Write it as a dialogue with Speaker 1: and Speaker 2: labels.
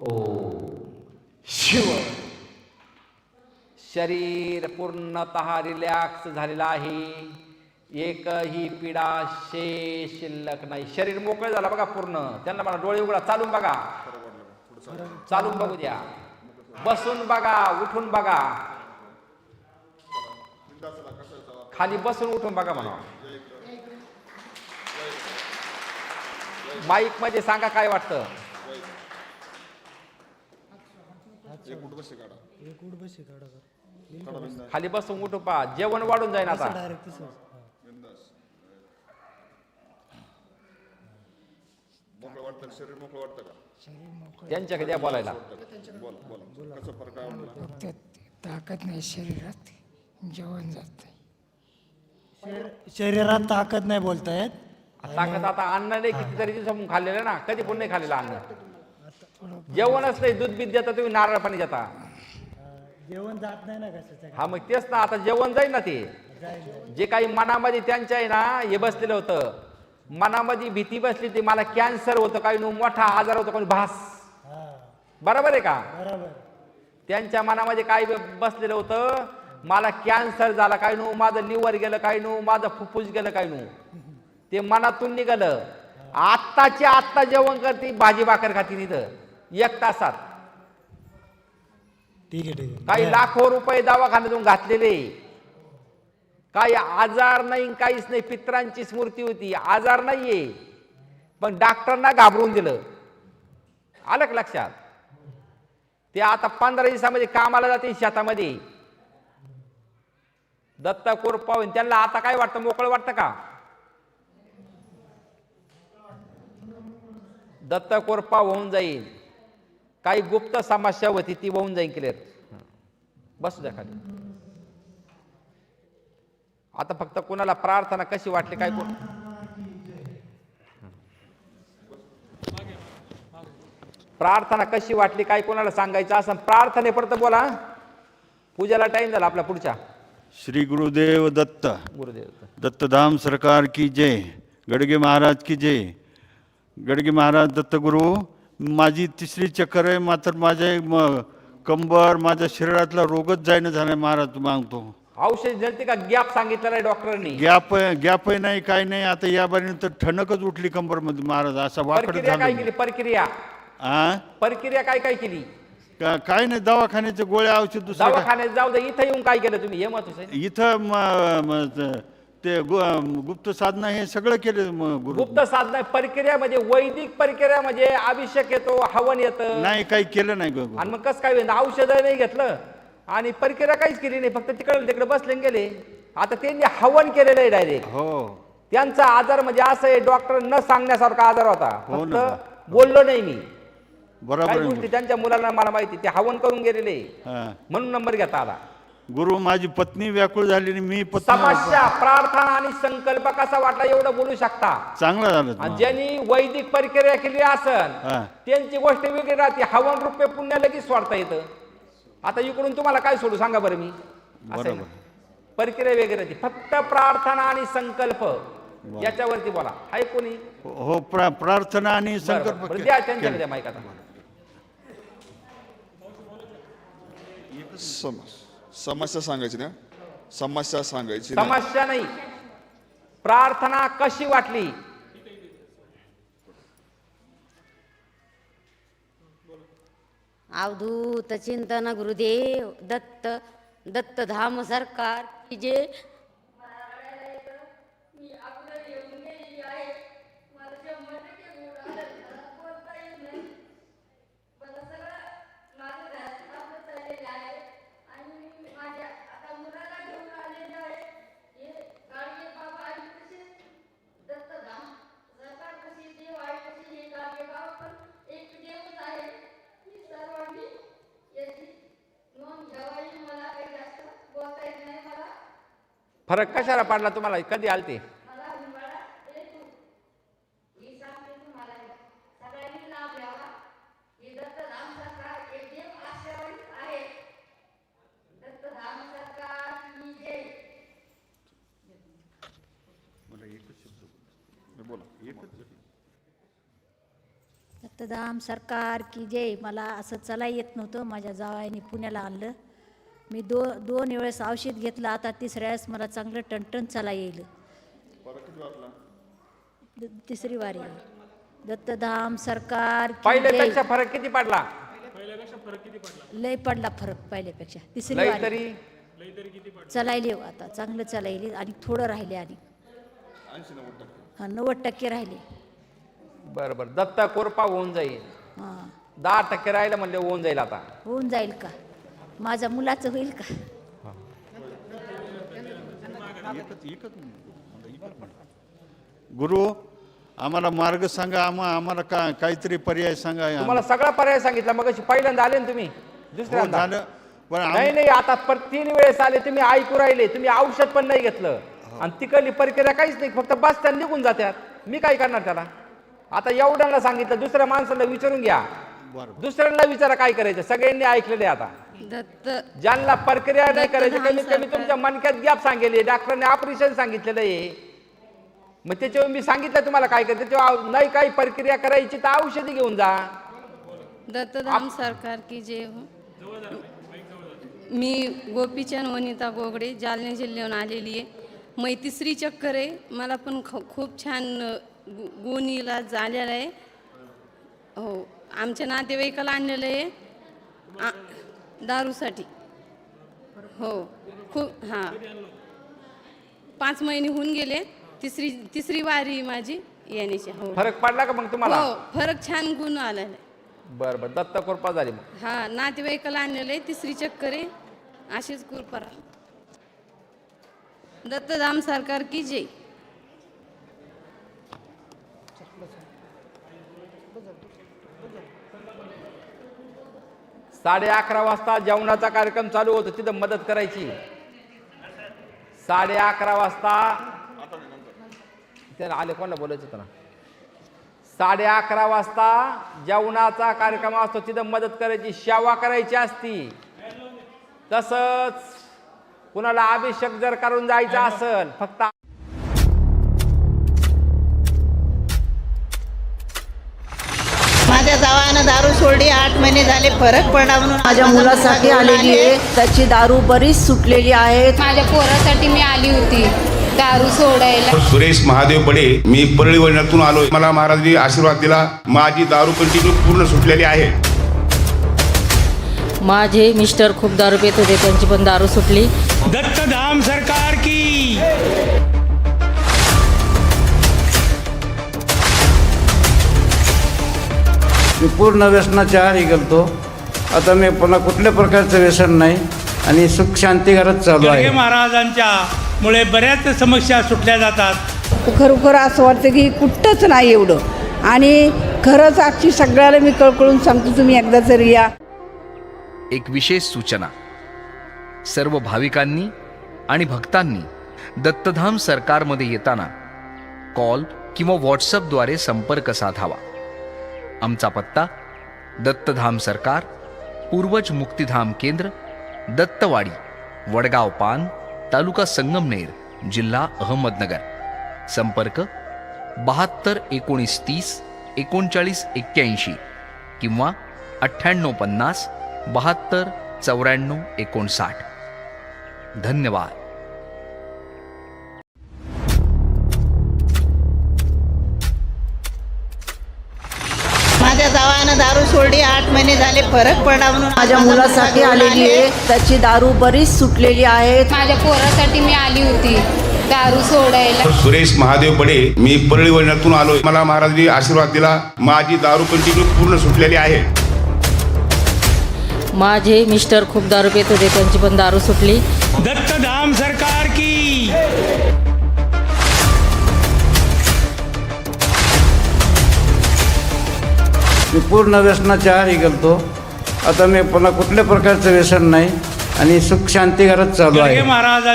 Speaker 1: ओ. शिव. शरीर पूर्णतः रिलॅक्स झालेलं आहे. एकही पीडा शेष शिल्लक नाही. शरीर मोकळं झालं बघा पूर्ण. त्यांना मला डोळे उघडा चालून बघा. चालून बघू द्या. बसून बघा उठून बघा. खाली बसून उठून बघा म्हणा. माईकमध्ये सांगा काय वाटतं?
Speaker 2: एक उठ बसे काढा
Speaker 3: एक उठ बसे काढा सर
Speaker 2: काढा बिंदास.
Speaker 1: खाली बसून उठू पा जेवण वाढून जाईल आता.
Speaker 3: डायरेक्ट तसंच.
Speaker 2: बिंदास. मोकळं वाटतं का? शरीर मोकळं वाटतं का?
Speaker 1: त्यांच्याकडे द्या बोलायला.
Speaker 2: बोला बोला. कसं फरक आहे वाटला?
Speaker 4: फक्त ताकद नाही शरीरात जेवण जात
Speaker 3: शरीर- शरीरात ताकद नाही बोलतायत.
Speaker 1: ताकद आता अन्न नाही कितीतरी दिवसापासून खाल्लेलं ना. कधी पण नाही खाल्लेलं अन्न. जेवणच नाही दूध बीत देता तुम्ही नारळ पाणी देता.
Speaker 3: जेवण जात नाही ना कशाचं
Speaker 1: हा मग तेच ना आता जेवण जाईल ना ते. जे काही मनामध्ये त्यांच्या आहे ना हे बसलेलं होतं. मनामध्ये भीती बसली ती मला कॅन्सर होतं काही नु मोठा आजार होतो कोणी भास. बरोबर आहे का?
Speaker 3: बरोबर.
Speaker 1: त्यांच्या मनामध्ये काय बसलेलं होतं मला कॅन्सर झाला काय नु माझं लिव्हर गेलं काय नु माझं फुफ्फुस गेलं काय नु. ते मनातून निघालं. आत्ताची आत्ता जेवण करते भाजी भाकर खाती इथं एक तासात.
Speaker 3: ठीक आहे ठीक आहे.
Speaker 1: काही लाखो रुपये दवाखान्यातून घातलेले. काही आजार नाही काहीच नाही. पित्रांची स्मृती होती. आजार नाहीये. पण डॉक्टरना घाबरून दिलं. आलं का लक्षात? ते आता पंधरा दिवसामध्ये कामाला जाते शेतामध्ये. दत्ता कोरपावून त्यांना आता काय वाटतं? मोकळं वाटतं का? दत्ता कोरपा होऊन जाईल. काही गुप्त समस्या होती ती होऊन जाईल क्लिअर बसू द्या खाली. आता फक्त कोणाला प्रार्थना कशी वाटली काय कोण प्रार्थना कशी वाटली काय कोणाला सांगायचं असं प्रार्थनेपर्यंत बोला पूजेला टाइम झाला आपला पुढच्या.
Speaker 5: श्री गुरुदेव दत्त.
Speaker 1: गुरुदेव
Speaker 5: दत्तधाम सरकार की जय. गडगे महाराज की जय. गडगे महाराज दत्तगुरु माझी तिसरी चक्कर आहे मात्र माझे म- कंबर माझ्या शरीरातला रोगच जायनं झालाय महाराज मागतो.
Speaker 1: औषध दिलते का? गॅप सांगितलेला आहे डॉक्टरनी.
Speaker 5: गॅप गॅपही नाही काय नाही आता या बारीनंतर ठणकच उठली कंबरमध्ये महाराज असा वाकड
Speaker 1: प्रक्रिया काय
Speaker 5: झालं
Speaker 1: केली? प्रक्रिया.
Speaker 5: हा
Speaker 1: प्रक्रिया काय काय केली?
Speaker 5: का- काय नाही दवाखान्याचे गोळ्या औषध दुसरं काय.
Speaker 1: दवाखान्यात जाऊ दे इथं येऊन काय केलं तुम्ही? हे महत्वाचं आहे.
Speaker 5: इथं म- म- त- ते गु- गुप्त साधना हे सगळं केलं म- गुरु.
Speaker 1: गुप्त साधना प्रक्रिया म्हणजे वैदिक प्रक्रिया म्हणजे अभिषेक येतो हवन येतं.
Speaker 5: नाही काही केलं नाही ग-
Speaker 1: आणि मग कसं काय होईल औषध नाही घेतलं. आणि प्रक्रिया काहीच केली नाही फक्त तिकडे तिकडे बसले आणि गेले. आता त्यांनी हवन केलेलं आहे डायरेक्ट
Speaker 5: हो.
Speaker 1: त्यांचा आजार म्हणजे असं आहे डॉक्टर न सांगण्यासारखा आजार होता.
Speaker 5: हो ना.
Speaker 1: फक्त बोललो नाही मी.
Speaker 5: बरोबर आहे
Speaker 1: गोष्टी त्यांच्या मुलांना मला माहिती ते हवन करून गेलेले.
Speaker 5: हा.
Speaker 1: म्हणून नंबर घेता आला.
Speaker 5: गुरु माझी पत्नी व्याकुळ झाली आणि मी पत्नी
Speaker 1: समस्या प्रार्थना आणि संकल्प कसा वाटला एवढं बोलू शकता?
Speaker 5: चांगला झालं
Speaker 1: आणि
Speaker 5: तुम्हाला.
Speaker 1: ज्यांनी वैदिक प्रक्रिया केली असन
Speaker 5: हा.
Speaker 1: त्यांची गोष्ट वेगळी राहते. हवन रुपये पुण्य लगेच सोडता येतं. आता इकडून तुम्हाला काय सोडू सांगा बरं मी? असं आहे ना.
Speaker 5: बरोबर.
Speaker 1: प्रक्रिया वेगळी राहते. फक्त प्रार्थना आणि संकल्प याच्यावरती बोला. आहे कोणी?
Speaker 5: हो प्रा- प्रार्थना आणि
Speaker 1: बरं,
Speaker 5: संकल्प
Speaker 1: बरं, द्या त्यांच्याकडे. द्या माईक आता.
Speaker 2: समस्या सांगायची ना? समस्या सांगायची ना?
Speaker 1: समस्या नाही. प्रार्थना कशी वाटली?
Speaker 6: अवधूत चिंतन गुरुदेव दत्त दत्तधाम सरकार की जे
Speaker 1: फरक कशाला पडला तुम्हाला? कधी आलते?
Speaker 2: बोला
Speaker 6: दत्त
Speaker 7: दत्तधाम सरकार की जय मला असं चला येत नव्हतं. माझ्या जावाईने पुण्याला आणलं. मी दो दोन वेळेस औषध घेतलं आता तिसऱ्या वेळेस मला चांगलं टणटण चला येईल. तिसरी वारी. आहे. दत्तधाम सरकार.
Speaker 1: पहिल्यापेक्षा फरक किती पडला?
Speaker 7: लय पडला फरक पहिल्यापेक्षा. तिसरी वारी.
Speaker 1: तरी?
Speaker 7: चलायले हो आता. चांगलं चलायले आणि थोडं राहिले आणि. हा नव्वद टक्के राहिले.
Speaker 1: बरं बरं. दत्ता कोरपा होऊन जाईल.
Speaker 7: हां.
Speaker 1: दहा टक्के राहिलं म्हणजे होऊन जाईल आता.
Speaker 7: होऊन जाईल का? माझ्या मुलाचं होईल का?
Speaker 5: गुरु आम्हाला मार्ग सांगा आम्हा आम्हाला का काहीतरी पर्याय सांगा
Speaker 1: तुम्हाला सगळा पर्याय सांगितला मग पहिल्यांदा आले ना तुम्ही?
Speaker 5: हो,
Speaker 1: दुसऱ्यांदा
Speaker 5: झालं. पण आम-
Speaker 1: नाही नाही आता पर तीन वेळेस आले तुम्ही ऐकू राहिले तुम्ही औषध पण नाही घेतलं. आणि तिकडली प्रक्रिया काहीच नाही फक्त बस त्या निघून जात्यात. मी काय करणार त्याला? आता एवढ्यांना सांगितलं दुसऱ्या माणसाला विचारून घ्या. दुसऱ्यांना विचारा काय करायचं सगळ्यांनी ऐकलेले आता. ज्यांना प्रक्रिया नाही करायची कमीत कमी तुमच्या मनक्यात गॅप सांगेल. डॉक्टरने ऑपरेशन सांगितलेलं आहे. मग त्याच्यावर मी सांगितलं तुम्हाला काय करायचं त्याच्यावर नाही काही प्रक्रिया करायची तर औषधी घेऊन जा.
Speaker 8: दत्तधाम सरकार की जय हो. मी गोपीचंद वनिता गोगडे जालना जिल्ह्याहून आलेली आहे. मै तिसरी चक्कर आहे. मला पण ख खूप छान गुण इलाज झालेला आहे. हो आमच्या नातेवाईकाला आणलेलं आहे. दारूसाठी. हो खूप हां. पाच महिने होऊन गेले तिसरी तिसरी वारी माझी येण्याची हो.
Speaker 1: फरक पडला का मग तुम्हाला?
Speaker 8: हो फरक छान गुण आहे.
Speaker 1: बरं बरं. दत्त कृपा झाली मग.
Speaker 8: हा नातेवाईकाला आणलेलं तिसरी चक्कर आहे अशीच कृपा राहा दत्तधाम सरकार की जय?
Speaker 1: साडे अकरा वाजता जेवणाचा कार्यक्रम चालू होतो तिथं मदत करायची. साडे अकरा वाजता त्याला आले कोणाला बोलायचं होतं ना साडे अकरा वाजता जेवणाचा कार्यक्रम असतो तिथं मदत करायची सेवा करायची असती. तसंच कुणाला अभिषेक जर करून जायचं असेल फक्त
Speaker 9: जावानं दारू सोडली आठ महिने झाले फरक पडला म्हणून
Speaker 10: माझ्या मुलासाठी आलेली आहे. त्याची दारू बरीच सुटलेली आहे.
Speaker 8: माझ्या पोरासाठी मी आली होती दारू सोडायला.
Speaker 11: सुरेश महादेव बडे मी परळी वळणातून आलोय. मला महाराजांनी आशीर्वाद दिला. माझी दारू कंटिन्यू पूर्ण सुटलेली आहे.
Speaker 10: माझे मिस्टर खूप दारू पित होते त्यांची पण दारू सुटली.
Speaker 3: दत्तधाम सरकार की.
Speaker 12: मी पूर्ण व्यसनाच्या आहारी गेलतो. आता मी पुन्हा कुठल्या प्रकारचं व्यसन नाही आणि सुख शांती घरात चालू आहे.
Speaker 3: महाराजांच्या मुळे बऱ्याच समस्या सुटल्या जातात.
Speaker 9: खरोखर असं वाटतं की कुठंच नाही एवढं. आणि खरंच आजची सगळ्याला मी कळकळून सांगतो तुम्ही एकदा जरी या.
Speaker 13: एक विशेष सूचना. सर्व भाविकांनी आणि भक्तांनी दत्तधाम सरकारमध्ये येताना कॉल किंवा व्हॉट्सअपद्वारे संपर्क साधावा. आमचा पत्ता दत्तधाम सरकार पूर्वज मुक्तिधाम केंद्र दत्तवाडी वडगाव पान तालुका संगमनेर जिल्हा अहमदनगर. संपर्क बहात्तर एकोणीस तीस एकोणचाळीस एक्क्याऐंशी किंवा अठ्ठ्याण्णव पन्नास बहात्तर चौऱ्याण्णव एकोणसाठ. धन्यवाद.
Speaker 9: सोडली आठ महिने झाले फरक पडला म्हणून
Speaker 10: माझ्या मुलासाठी आलेली आहे. त्याची दारू बरीच सुटलेली आहे
Speaker 8: माझ्या पोरासाठी मी आली होती. दारू सोडायला.
Speaker 11: सुरेश महादेव बडे मी परळी वळणातून आलोय. मला महाराजांनी आशीर्वाद दिला. माझी दारू कंटिन्यू पूर्ण सुटलेली आहे.
Speaker 10: माझे मिस्टर खूप दारू पित होते. त्यांची पण दारू सुटली.
Speaker 3: दत्तधाम सरकार की.
Speaker 12: मी पूर्ण व्यसनाच्या आहारी गेलतो. आता मी पुन्हा कुठल्या प्रकारचं व्यसन नाही आणि सुख शांती घरात चालू आहे.
Speaker 3: महाराजांच्या